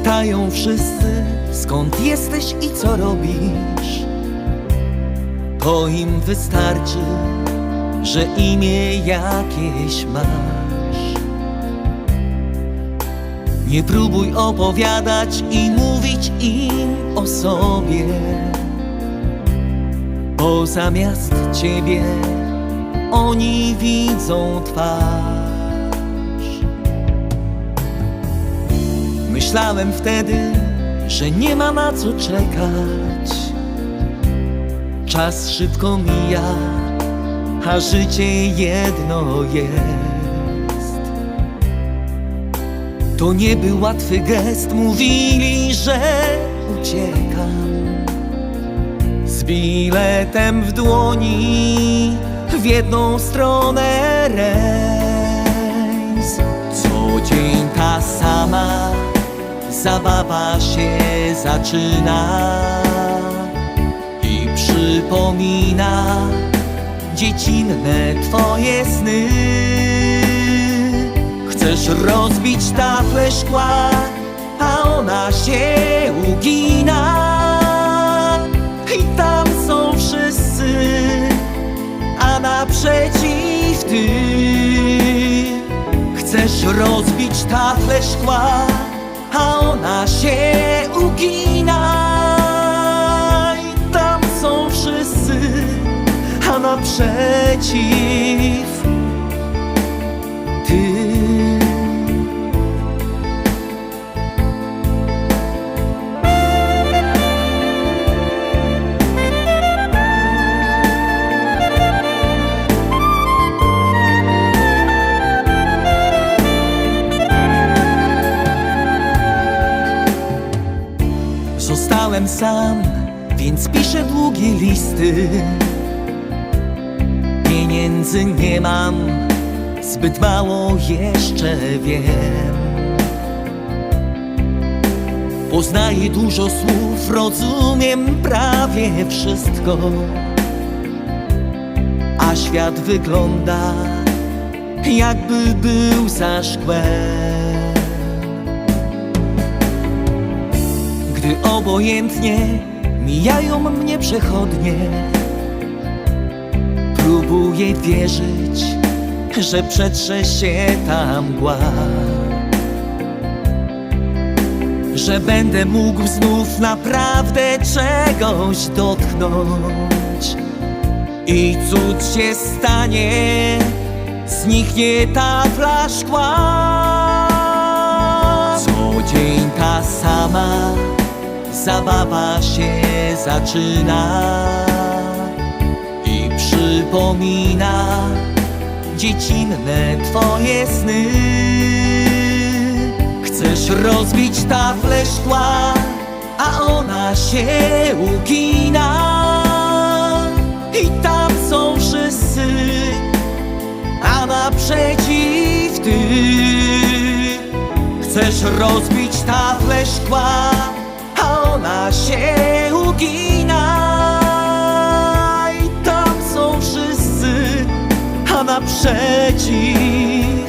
Pytają wszyscy, skąd jesteś i co robisz. To im wystarczy, że imię jakieś masz. Nie próbuj opowiadać i mówić im o sobie, bo zamiast ciebie oni widzą twarz. Myślałem wtedy, że nie ma na co czekać. Czas szybko mija, a życie jedno jest. To nie był łatwy gest, mówili, że uciekam. Z biletem w dłoni, w jedną stronę rejs. Co dzień ta sama zabawa się zaczyna i przypomina dziecinne twoje sny. Chcesz rozbić tafle szkła, a ona się ugina. I tam są wszyscy, a naprzeciw ty. Chcesz rozbić tafle szkła, a ona się ugina. I tam są wszyscy, a naprzeciw Sam, więc piszę długie listy. Pieniędzy nie mam, zbyt mało jeszcze wiem. Poznaję dużo słów, rozumiem prawie wszystko. A świat wygląda, jakby był za szkłem. Gdy obojętnie mijają mnie przechodnie. Próbuję wierzyć, że przetrze się ta mgła. Że będę mógł znów naprawdę czegoś dotknąć. I cud się stanie, zniknie ta szkła Co dzień ta sama zabawa się zaczyna i przypomina dziecinne twoje sny. Chcesz rozbić tafle szkła, a ona się ugina. I tam są wszyscy, a naprzeciw ty. Chcesz rozbić tafle szkła, się ugina. I tam są wszyscy, a naprzeciw.